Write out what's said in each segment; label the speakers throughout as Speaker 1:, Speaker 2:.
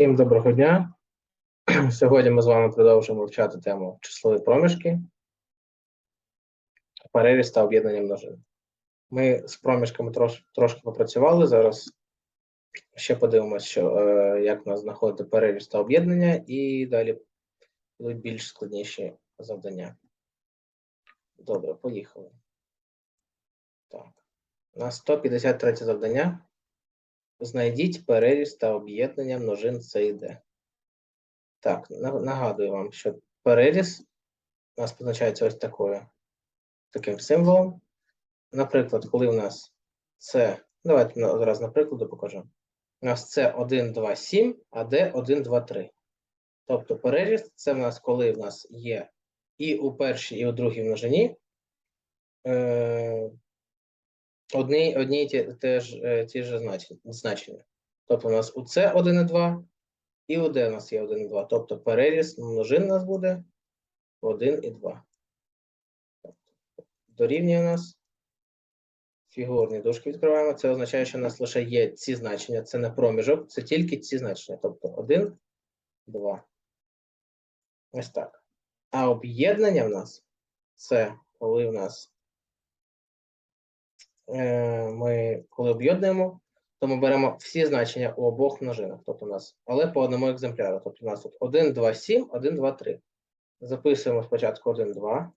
Speaker 1: Всім доброго дня. Сьогодні ми з вами продовжуємо вивчати тему числові проміжки, переріз та об'єднання множин. Ми з проміжками трош, трошки попрацювали. Зараз ще подивимося, що, е, як у нас знаходити переріз та об'єднання, і далі будуть більш складніші завдання. Добре, поїхали. Так. У нас 153 завдання. Знайдіть переріз та об'єднання множин С і Д. Так, нагадую вам, що переріз у нас позначається ось такою, таким символом. Наприклад, коли у нас це, давайте одразу на прикладу покажу. У нас це 1, 2, 7, а Д 1, 2, 3. Тобто переріз це в нас, коли в нас є і у першій, і у другій множині е, одні, одні ті, теж, е, ті ж значення. Тобто у нас у С 1 і 2, і у Д у нас є 1 і 2. Тобто переріз множин у нас буде 1 і 2. Дорівнює у нас фігурні дужки відкриваємо. Це означає, що у нас лише є ці значення. Це не проміжок, це тільки ці значення. Тобто 1, 2. Ось так. А об'єднання в нас це коли в нас ми коли об'єднуємо, то ми беремо всі значення у обох множинах. Тобто у нас, але по одному екземпляру. Тобто у нас тут 1, 2, 7, 1, 2, 3. Записуємо спочатку 1, 2.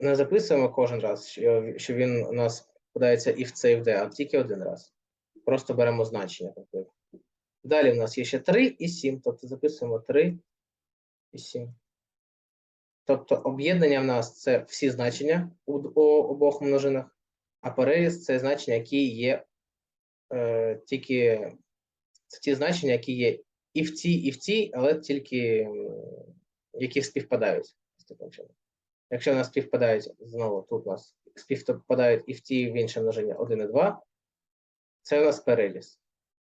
Speaker 1: Не записуємо кожен раз, що, він у нас подається і в С, і в Д, а тільки один раз. Просто беремо значення. Тобто. Далі в нас є ще 3 і 7. Тобто записуємо 3 і 7. Тобто об'єднання в нас це всі значення у, обох множинах, а переріз це значення, які є е, тільки це ті значення, які є і в цій, і в цій, але тільки які співпадають. ось таким чином. Якщо у нас співпадають знову тут у нас співпадають і в ті, і в інші множення 1 і 2, це у нас переріз.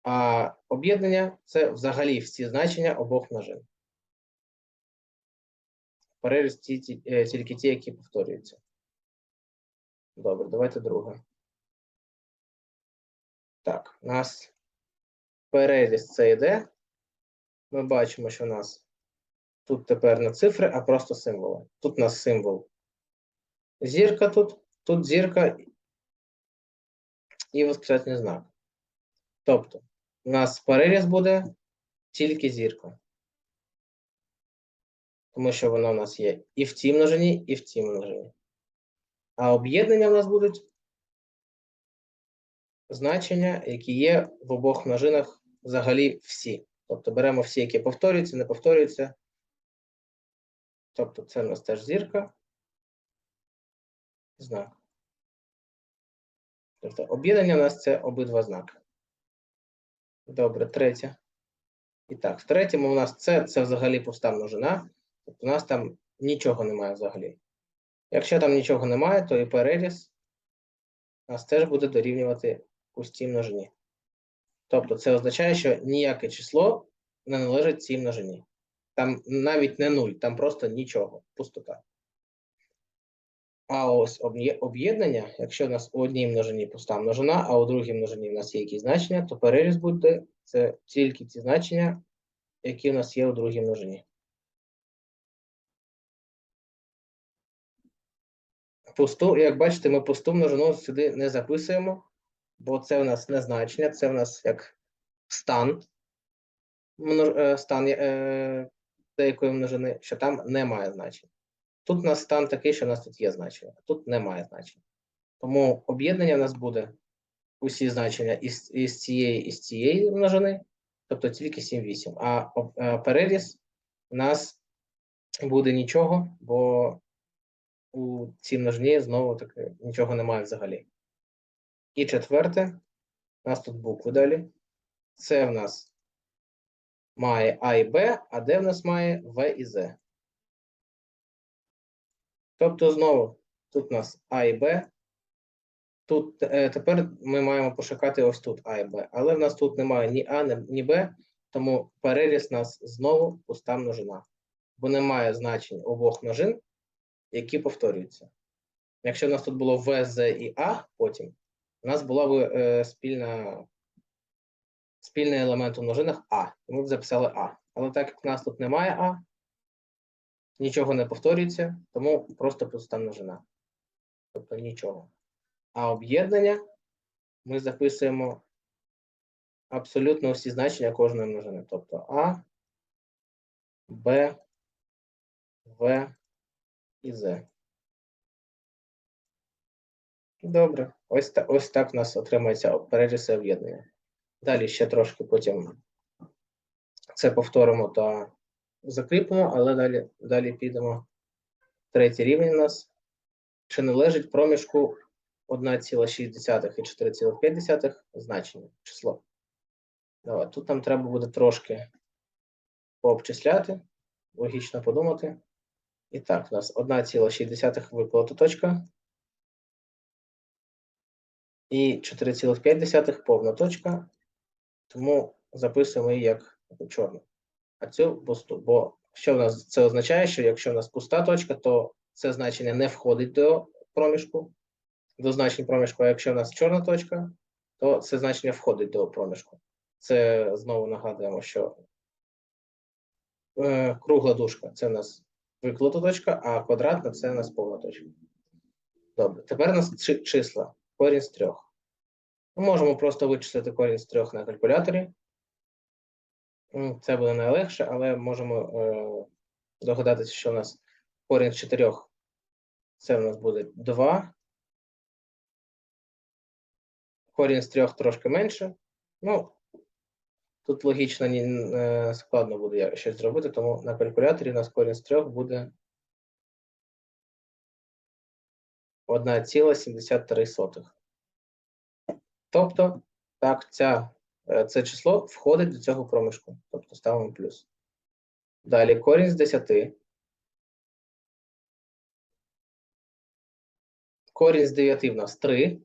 Speaker 1: А об'єднання це взагалі всі значення обох множин. Переріз е, тільки ті, які повторюються. Добре, давайте друге. Так, у нас переріз це йде. Ми бачимо, що у нас тут тепер не цифри, а просто символи. Тут у нас символ зірка тут, тут зірка і восклицательний знак. Тобто, у нас переріз буде тільки зірка. Тому що вона у нас є і в цій множині, і в цій множині. А об'єднання в нас будуть значення, які є в обох множинах взагалі всі. Тобто беремо всі, які повторюються, не повторюються. Тобто це у нас теж зірка. Знак. Тобто об'єднання у нас це обидва знаки. Добре, третє. І так, в третьому у нас це, це взагалі пуста множина. Тобто у нас там нічого немає взагалі. Якщо там нічого немає, то і переріз у нас теж буде дорівнювати пустій множині. Тобто це означає, що ніяке число не належить цій множині. Там навіть не нуль, там просто нічого, пустота. А ось об'єднання, якщо в нас у одній множині пуста множина, а у другій множині в нас є якісь значення, то переріз буде це тільки ті значення, які у нас є у другій множині. Пусту, як бачите, ми пусту множину сюди не записуємо, бо це у нас не значення, це у нас як стан, е, стан е, деякої множини, що там немає значень. Тут у нас стан такий, що у нас тут є значення, а тут немає значення. Тому об'єднання у нас буде усі значення із, із цієї і з цієї множини, тобто тільки 7-8. А е, переріз у нас буде нічого, бо у цій множині знову таки нічого немає взагалі. І четверте, у нас тут букви далі. Це в нас має А і Б, а де в нас має В і З. Тобто знову тут у нас А і Б. Тут е, тепер ми маємо пошукати ось тут А і Б, але в нас тут немає ні А, ні, Б, тому переріз у нас знову пуста множина, бо немає значень обох множин, які повторюються. Якщо в нас тут було В, З і А потім, у нас була б е, спільна спільний елемент у множинах А. Ми б записали А. Але так як в нас тут немає А, нічого не повторюється, тому просто пуста множина. Тобто нічого. А об'єднання ми записуємо абсолютно всі значення кожної множини. Тобто А, Б, В і З. Добре. Ось, та, ось так у нас отримається переріси об'єднання. Далі ще трошки потім це повторимо та закріпимо, але далі, далі підемо. Третій рівень у нас. Чи належить проміжку 1,6 і 4,5 значення число? Давай, тут нам треба буде трошки пообчисляти, логічно подумати. І так, у нас 1,6 випала точка. І 4,5 повна точка. Тому записуємо її як чорну. А цю пусту. Бо що в нас це означає, що якщо в нас пуста точка, то це значення не входить до проміжку, до значень проміжку. А якщо в нас чорна точка, то це значення входить до проміжку. Це знову нагадуємо, що е, кругла дужка це у нас виклата точка, а квадратна це у нас повна точка. Добре, тепер у нас чи- числа. Корінь з трьох. Ми можемо просто вичислити корінь з трьох на калькуляторі. Це буде найлегше, але можемо е, догадатися, що у нас корінь з чотирьох. Це у нас буде 2. Корінь з трьох трошки менше. Ну, тут логічно ні, е, складно буде щось зробити, тому на калькуляторі у нас корінь з трьох буде 1,73. Тобто, так, ця, е, це число входить до цього проміжку. Тобто ставимо плюс. Далі корінь з 10. Корінь з 9 в нас 3.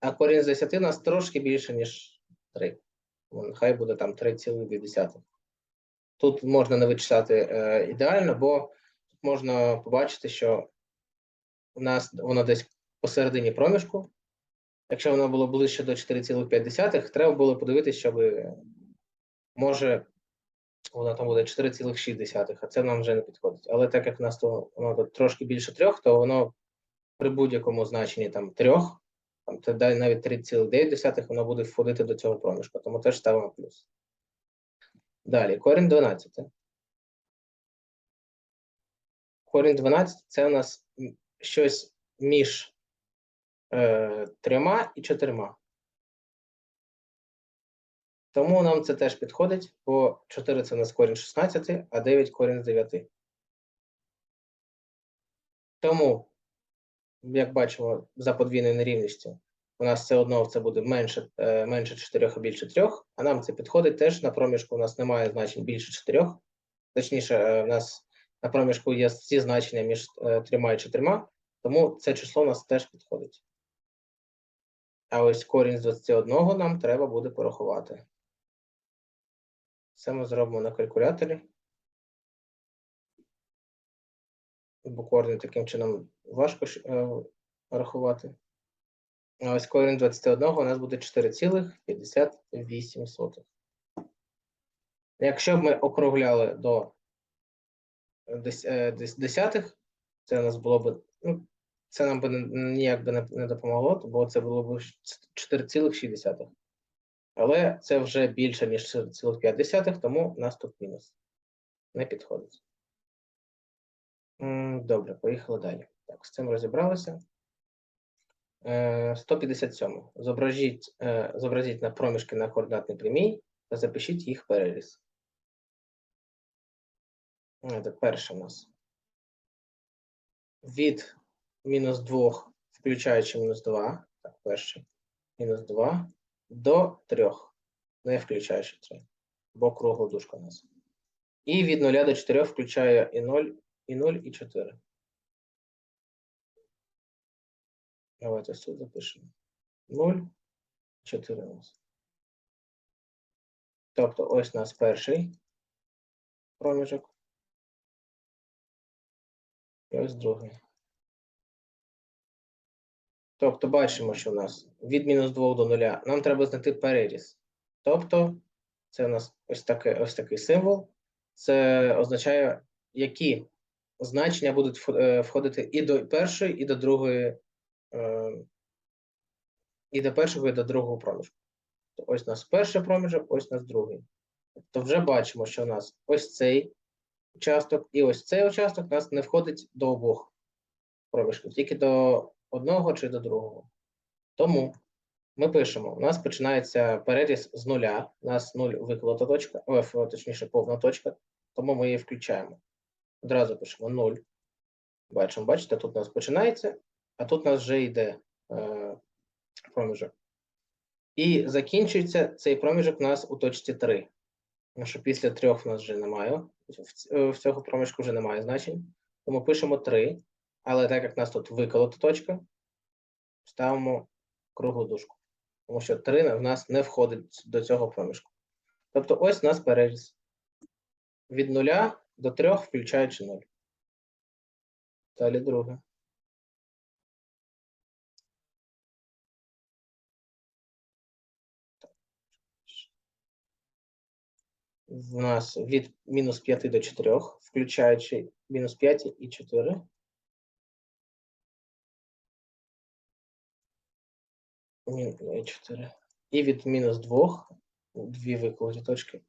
Speaker 1: А корінь з 10 у нас трошки більше, ніж 3. Нехай буде там 3,2. Тут можна не вичисляти е, ідеально, бо тут можна побачити, що у нас воно десь посередині проміжку. Якщо воно було ближче до 4,5, треба було подивитися, щоб може воно там буде 4,6, а це нам вже не підходить. Але так як в нас то воно тут трошки більше трьох, то воно при будь-якому значенні там трьох, там та дай навіть 3,9, воно буде входити до цього проміжку, тому теж ставимо плюс. Далі, корінь 12. Корінь 12 це у нас щось між е, трьома і чотирма. Тому нам це теж підходить, бо 4 це у нас корінь 16, а 9 корінь з 9. Тому, як бачимо, за подвійною нерівністю, у нас все одно це буде менше, е, менше 4 і більше 3, а нам це підходить теж на проміжку у нас немає значень більше 4. Точніше, е, у нас на проміжку є всі значення між е, трьома і чотирма, тому це число у нас теж підходить. А ось корінь з 21 нам треба буде порахувати. Це ми зробимо на калькуляторі. Бо таким чином важко е, рахувати. А ось корінь 21 у нас буде 4,58. Якщо б ми округляли до дес- е, десятих, це у нас було б, ну, це нам би ніяк би не, допомогло, бо це було б 4,6. Але це вже більше, ніж 4,5, тому у нас тут мінус. Не підходить. Добре, поїхали далі. Так, з цим розібралися. Е, 157. Зображіть, е, зобразіть на проміжки на координатній прямій та запишіть їх переріз. Е, Це перше у нас. Від мінус 2, включаючи мінус 2, так, перше, мінус 2, до 3, не включаючи 3, бо кругла дужка у нас. І від 0 до 4 включає і 0, і 0, і 4. Давайте тут запишемо. 0, 4 у нас. Тобто ось у нас перший проміжок. І ось другий. Тобто бачимо, що у нас від мінус 2 до 0 нам треба знайти переріз. Тобто, це у нас ось, таке, ось такий символ. Це означає, які значення будуть е, входити і до першої, і до другої, е, і до першого, і до другого проміжку. То Ось у нас перший проміжок, ось у нас другий. То вже бачимо, що у нас ось цей участок і ось цей участок у нас не входить до обох проміжків, тільки до одного чи до другого. Тому ми пишемо: у нас починається переріз з нуля, у нас нуль виколота точка, о, точніше, повна точка, тому ми її включаємо. Одразу пишемо 0. Бачимо, бачите, тут у нас починається, а тут у нас вже йде е, проміжок. І закінчується цей проміжок у нас у точці 3. Тому що після трьох у нас вже немає. Е, в цього проміжку вже немає значень. Тому пишемо 3. Але так як у нас тут виколота точка, ставимо круглу дужку. Тому що 3 в нас не входить до цього проміжку. Тобто ось у нас переріз. Від 0 до 3, включаючи 0. Далі друге. В нас від мінус 5 до 4, включаючи мінус 5 і 4. Мін- е, 4. І від мінус 2, дві викладі точки,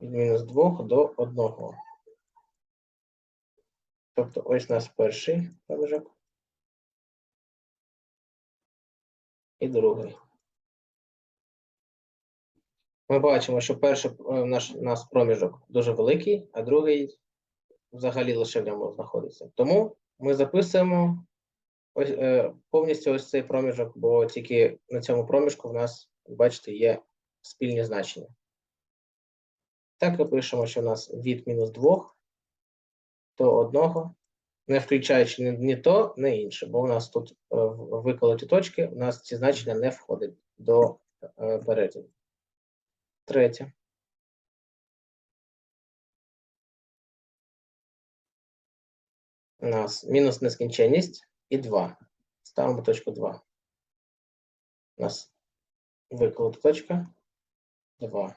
Speaker 1: від мінус 2 до 1. Тобто ось у нас перший проміжок. І другий. Ми бачимо, що перший е, наш у нас проміжок дуже великий, а другий взагалі лише в ньому знаходиться. Тому ми записуємо ось, е, повністю ось цей проміжок, бо тільки на цьому проміжку в нас, бачите, є спільні значення. Так і пишемо, що у нас від мінус 2 до 1, не включаючи ні, то, ні інше, бо у нас тут е, виколоті точки, у нас ці значення не входять до е, перетину. Третє. У нас мінус нескінченність і 2. Ставимо точку 2. У нас виколота точка 2.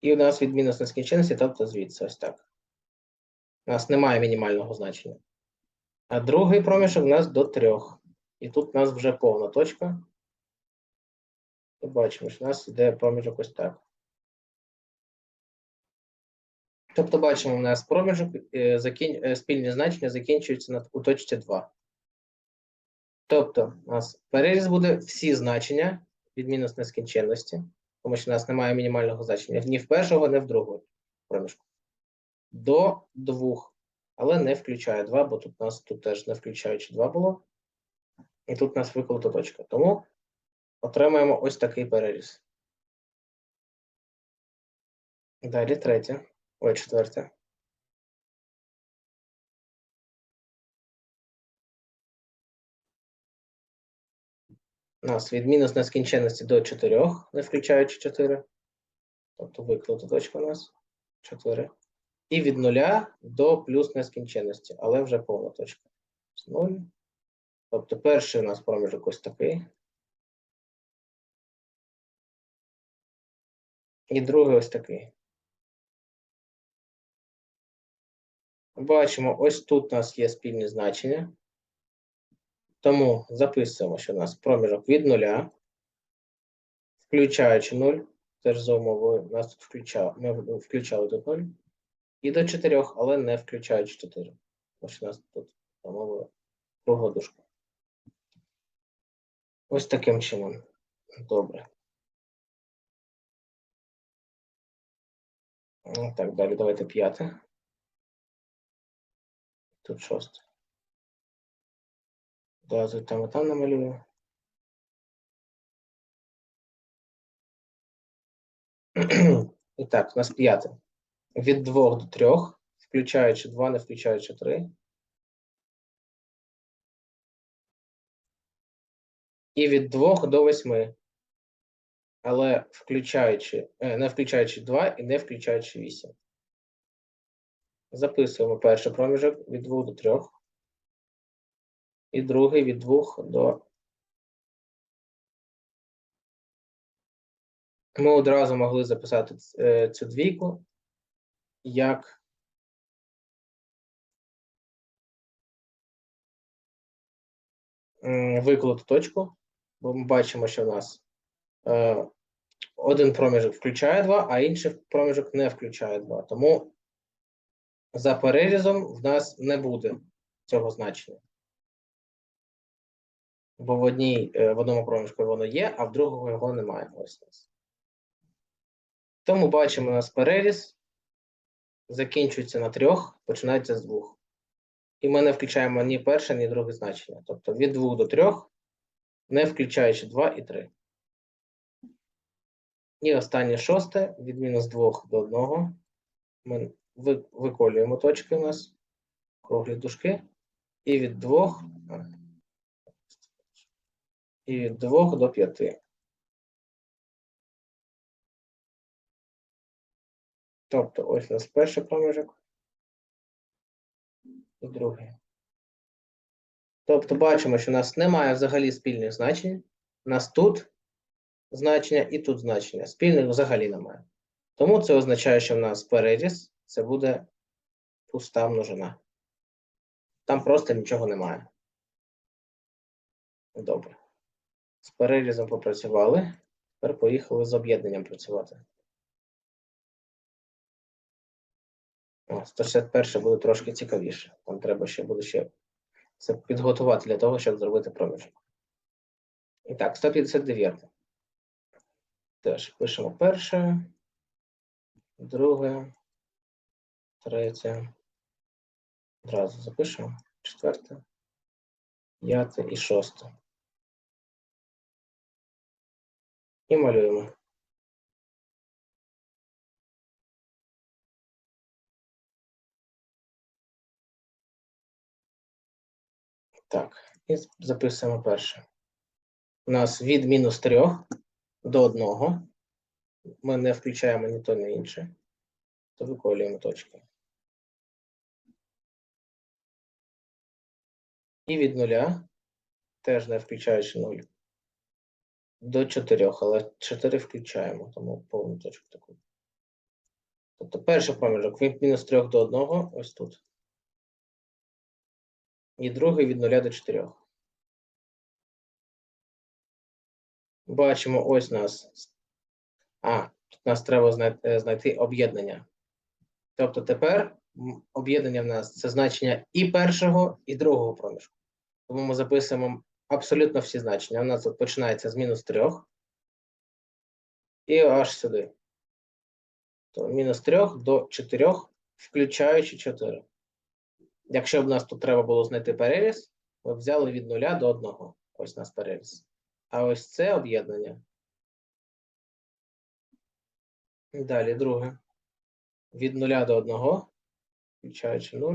Speaker 1: І у нас від мінус нескінченності, тобто звідси ось так. У нас немає мінімального значення. А другий проміжок у нас до 3. І тут у нас вже повна точка. І бачимо, що у нас йде проміжок ось так. Тобто бачимо, у нас проміжок е, закін... е, спільні значення закінчуються у точці 2. Тобто, у нас переріз буде всі значення від мінус нескінченності, тому що у нас немає мінімального значення ні в першого, ні в другого проміжку. До 2, але не включає 2, бо тут у нас тут теж не включаючи 2 було. І тут у нас виколота точка. Тому отримаємо ось такий переріз. Далі третє. Ой, четверте. У нас від мінус нескінченності до 4, не включаючи 4. Тобто виклата точка у нас 4. І від 0 до плюс нескінченності, але вже повна точка. З 0. Тобто перший у нас проміжок ось такий. І другий ось такий. Бачимо, ось тут у нас є спільні значення. Тому записуємо, що у нас проміжок від 0, включаючи 0, теж за умовою, нас тут включали, ми включали тут 0, і до 4, але не включаючи 4. Тому що у нас тут за умовою кругла дужка. Ось таким чином. Добре. Ну, Так, далі давайте п'яте. Тут шосте. Одразу там і там намалюю. І так, у нас п'яте. Від 2 до 3, включаючи 2, не включаючи 3. І від 2 до 8. Але включаючи, е, не включаючи 2 і не включаючи 8. Записуємо перший проміжок від 2 до 3. І другий від 2 до ми одразу могли записати е, цю двійку як виколоту точку, бо ми бачимо, що в нас е, один проміжок включає 2, а інший проміжок не включає 2. Тому за перерізом в нас не буде цього значення. Бо в одній, е, в одному проміжку воно є, а в другому його немає. Ось. Тому бачимо, у нас переріз закінчується на трьох, починається з двох. І ми не включаємо ні перше, ні друге значення. Тобто від двох до трьох, не включаючи 2 і 3. І останнє шосте від мінус 2 до 1. Ми виколюємо точки у нас, круглі дужки, і від 2, і від 2 до 5. Тобто ось у нас перший проміжок і другий. Тобто бачимо, що у нас немає взагалі спільних значень. У нас тут значення і тут значення. Спільних взагалі немає. Тому це означає, що в нас переріз це буде пуста множина. Там просто нічого немає. Добре. З перерізом попрацювали. Тепер поїхали з об'єднанням працювати. 161 буде трошки цікавіше. Там треба ще буде ще це підготувати для того, щоб зробити проміжок. І так, 159. Теж пишемо перше, друге, третє. Одразу запишемо. Четверте, п'яте і шосте. І малюємо. Так, і записуємо перше. У нас від мінус 3 до 1. Ми не включаємо ні то, ні інше. То виколюємо точки. І від нуля, теж не включаючи 0, до 4, але 4 включаємо, тому повну точку таку. Тобто перший проміжок від мінус 3 до 1, ось тут. І другий від 0 до 4. Бачимо, ось нас. А, тут нас треба знай- е, знайти об'єднання. Тобто тепер об'єднання в нас це значення і першого, і другого проміжку. Тому ми записуємо абсолютно всі значення. У нас тут починається з мінус 3 і аж сюди. То мінус 3 до 4, включаючи 4. Якщо б нас тут треба було знайти переріз, ми б взяли від 0 до 1. Ось у нас переріз. А ось це об'єднання. Далі друге. Від 0 до 1, включаючи 0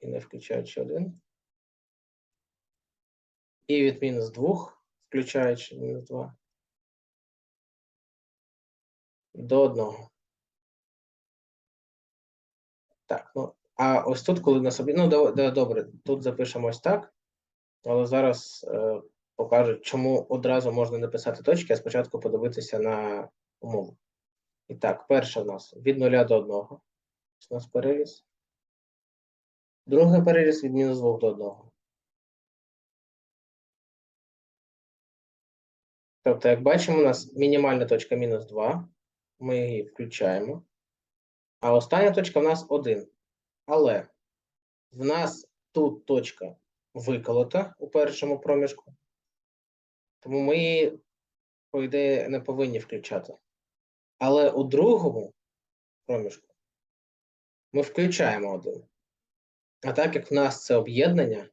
Speaker 1: і не включаючи 1. І від мінус 2, включаючи мінус 2. До 1. Так, ну, а ось тут, коли на собі. Ну, добре, тут запишемо ось так. Але зараз е, покажу, чому одразу можна не писати точки, а спочатку подивитися на умову. І так, перше в нас від 0 до 1. Ось у нас переріз. Другий переріз від мінус 2 до 1. Тобто, як бачимо, у нас мінімальна точка мінус 2. Ми її включаємо. А остання точка в нас 1. Але в нас тут точка виколота у першому проміжку. Тому ми її, по ідеї, не повинні включати. Але у другому проміжку ми включаємо один. А так як в нас це об'єднання,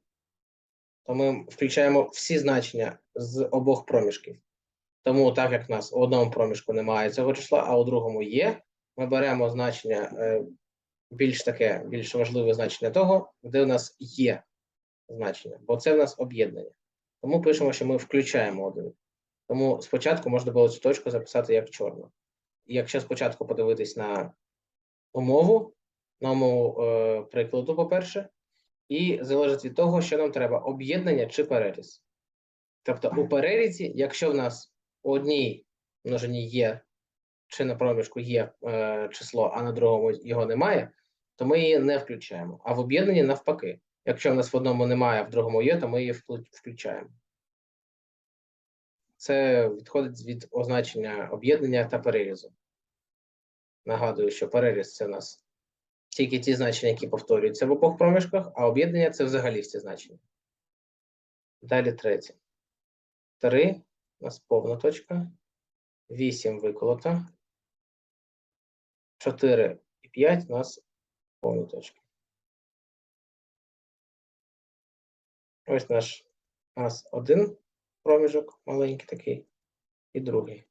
Speaker 1: то ми включаємо всі значення з обох проміжків. Тому, так як в нас у одному проміжку немає цього числа, а у другому є, ми беремо значення е, більш таке, більш важливе значення того, де у нас є значення, бо це в нас об'єднання. Тому пишемо, що ми включаємо один. Тому спочатку можна було цю точку записати як чорну. І якщо спочатку подивитись на умову, на умову е, прикладу, по-перше, і залежить від того, що нам треба: об'єднання чи переріз. Тобто у перерізі, якщо в нас у одній множині є чи на проміжку є е, число, а на другому його немає, то ми її не включаємо. А в об'єднанні навпаки. Якщо в нас в одному немає, а в другому є, то ми її включаємо. Це відходить від означення об'єднання та перерізу. Нагадую, що переріз це у нас тільки ті значення, які повторюються в обох проміжках, а об'єднання це взагалі всі значення. Далі третє. 3 у нас повна точка. 8 виколота. 4 і 5 у нас повні точки. Ось наш у нас один проміжок маленький такий, і другий.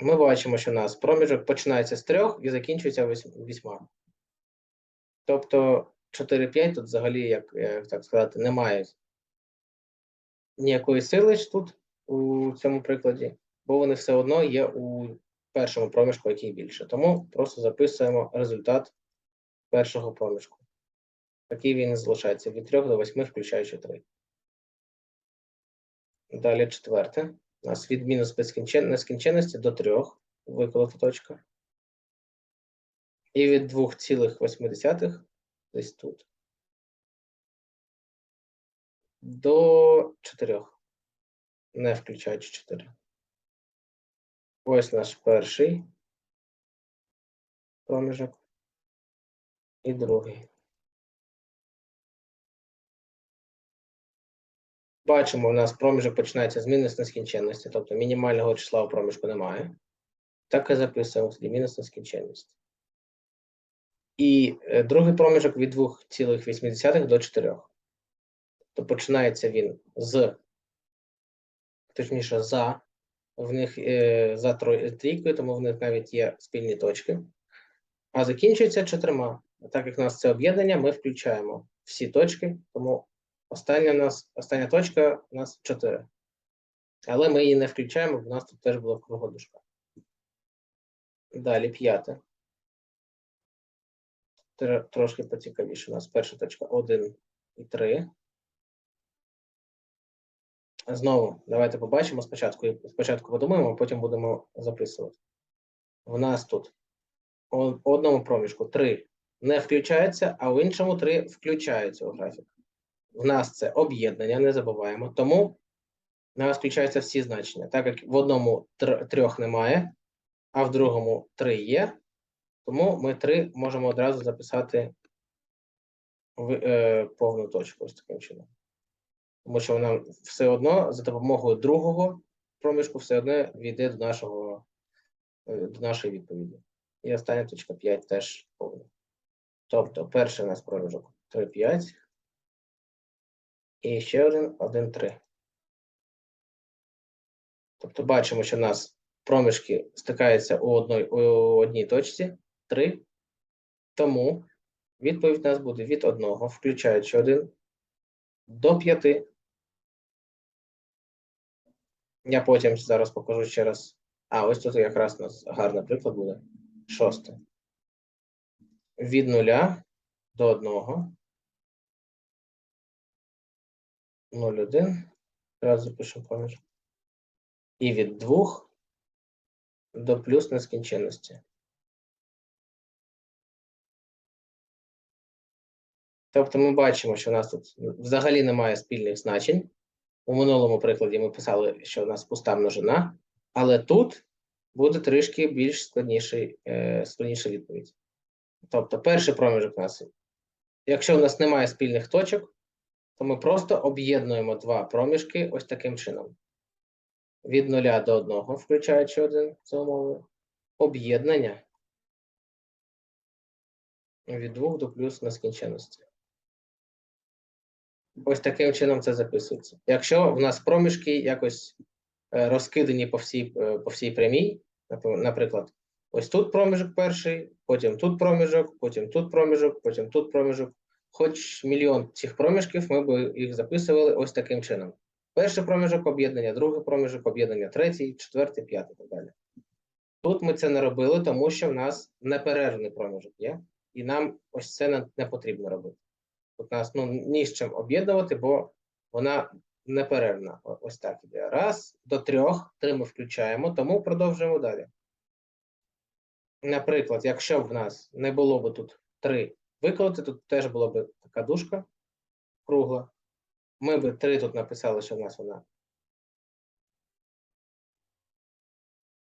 Speaker 1: Ми бачимо, що у нас проміжок починається з трьох і закінчується вісьма. Тобто 4-5 тут взагалі, як, як так сказати, немає ніякої сили тут у цьому прикладі, бо вони все одно є у першому проміжку, який більше. Тому просто записуємо результат першого проміжку. Такий він залишається від 3 до 8, включаючи 3. Далі четверте. У нас від мінус нескінченності до 3 виколота точка. І від 2,8 десь тут. До 4. Не включаючи 4. Ось наш перший проміжок. І другий. Бачимо, у нас проміжок починається з мінус нескінченності, тобто мінімального числа у проміжку немає. Так і записуємо тоді мінус нескінченності. І е, другий проміжок від 2,8 до 4. То починається він з, точніше, за, в них е, за трійкою, тому в них навіть є спільні точки. А закінчується чотирма. Так як у нас це об'єднання, ми включаємо всі точки, тому остання у нас, остання точка у нас 4. Але ми її не включаємо, бо в нас тут теж була кругодушка. Далі п'яте. Трошки поцікавіше. У нас перша точка 1 і 3. Знову, давайте побачимо спочатку. Спочатку подумаємо, а потім будемо записувати. У нас тут у одному проміжку 3 не включається, а в іншому 3 включаються у графік. В нас це об'єднання, не забуваємо. Тому у нас включаються всі значення. Так як в одному тр- трьох немає, а в другому 3 є, тому ми 3 можемо одразу записати в е, повну точку ось таким чином. Тому що вона все одно за допомогою другого проміжку все одно війде до нашого е, до нашої відповіді. І остання точка 5 теж повна. Тобто, перший у нас проміжок 3, 5. І ще один 1, 3. Тобто бачимо, що в нас проміжки стикаються у одній, у одній точці 3. Тому відповідь у нас буде від 1, включаючи 1 до 5. Я потім зараз покажу ще раз. А, ось тут якраз у нас гарний приклад буде. Шосте. Від 0 до 1. 0,1. Зараз запишемо проміжок. І від 2 до плюс нескінченності. Тобто ми бачимо, що у нас тут взагалі немає спільних значень. У минулому прикладі ми писали, що у нас пуста множина, але тут буде трішки більш складніший, е, складніша відповідь. Тобто, перший проміжок у нас, якщо у нас немає спільних точок, то ми просто об'єднуємо два проміжки ось таким чином. Від 0 до 1, включаючи один за умовою. Об'єднання від 2 до плюс нескінченності. Ось таким чином це записується. Якщо в нас проміжки якось е, розкидані по всій, е, по всій прямій, наприклад, ось тут проміжок перший, потім тут проміжок, потім тут проміжок, потім тут проміжок. Хоч мільйон цих проміжків, ми б їх записували ось таким чином. Перший проміжок об'єднання, другий проміжок об'єднання, третій, четвертий, п'ятий і так далі. Тут ми це не робили, тому що в нас неперервний проміжок є, і нам ось це не, не потрібно робити. Тут нас ну, ні з чим об'єднувати, бо вона неперервна. Ось так іде. Раз, до трьох, три ми включаємо, тому продовжуємо далі. Наприклад, якщо б в нас не було б тут три виколоти, тут теж була б така дужка кругла. Ми б три тут написали, що в нас вона.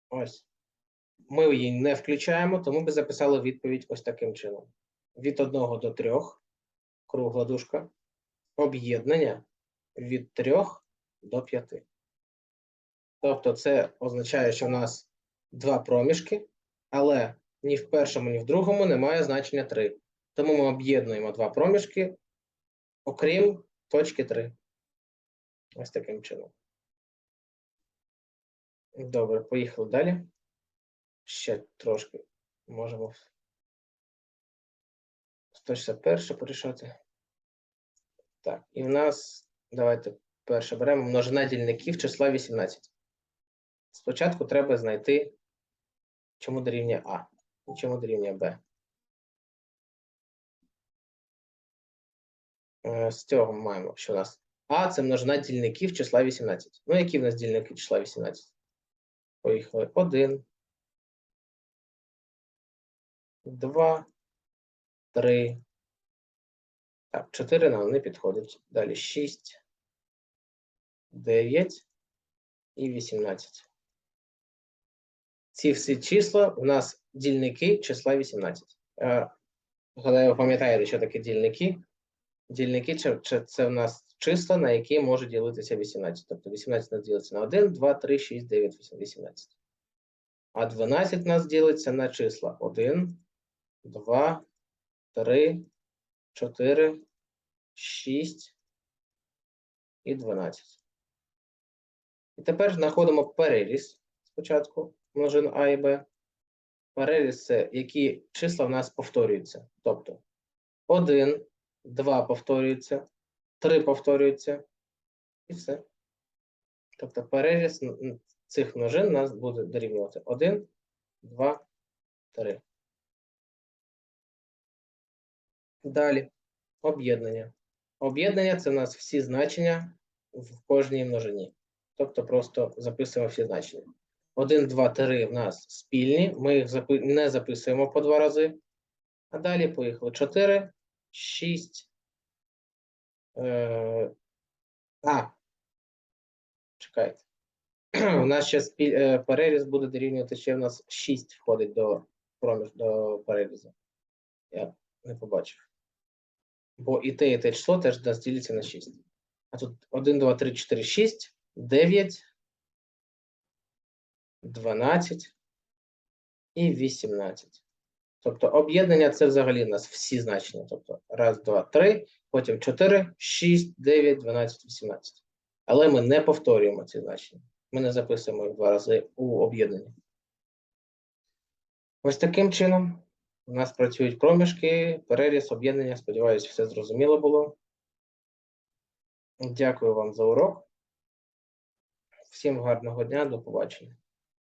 Speaker 1: Ось. Ми її не включаємо, тому би записали відповідь ось таким чином. Від 1 до 3 кругла дужка. Об'єднання від 3 до 5. Тобто це означає, що в нас два проміжки, але ні в першому, ні в другому немає значення 3. Тому ми об'єднуємо два проміжки, окрім точки 3. Ось таким чином. Добре, поїхали далі. Ще трошки можемо 161 порішати. Так, і в нас, давайте перше беремо множина дільників числа 18. Спочатку треба знайти, чому дорівнює А і чому дорівнює Б. Е, З цього ми маємо, що у нас А це множина дільників числа 18. Ну, які в нас дільники числа 18? Поїхали. 1, 2, 3. Так, 4 нам не підходить. Далі 6, 9 і 18. Ці всі числа у нас дільники числа 18. Е, Гадаю, пам'ятаєте, що таке дільники? Дільники це, в нас числа, на які може ділитися 18. Тобто 18 нас ділиться на 1, 2, 3, 6, 9, 8, 18. А 12 у нас ділиться на числа 1, 2, 3, 4, 6 і 12. І тепер знаходимо переріз спочатку множин А і Б. Переріз це які числа в нас повторюються. Тобто 1, 2 повторюються, 3 повторюються і все. Тобто переріз цих множин нас буде дорівнювати 1, 2, 3. Далі об'єднання. Об'єднання це у нас всі значення в кожній множині. Тобто просто записуємо всі значення. 1, 2, 3 в нас спільні, ми їх не записуємо по два рази. А далі поїхали 4, 6. Е, а, чекайте. У нас ще спіль, е, переріз буде дорівнювати, ще в нас 6 входить до, проміж, до перерізу. Я не побачив. Бо і те, і те число теж нас ділиться на 6. А тут 1, 2, 3, 4, 6, 9, 12 і 18. Тобто об'єднання це взагалі у нас всі значення. Тобто 1, 2, 3, потім 4, 6, 9, 12, 18. Але ми не повторюємо ці значення. Ми не записуємо їх два рази у об'єднанні. Ось таким чином у нас працюють проміжки, переріз, об'єднання. Сподіваюсь, все зрозуміло було. Дякую вам за урок. Всім гарного дня, до побачення.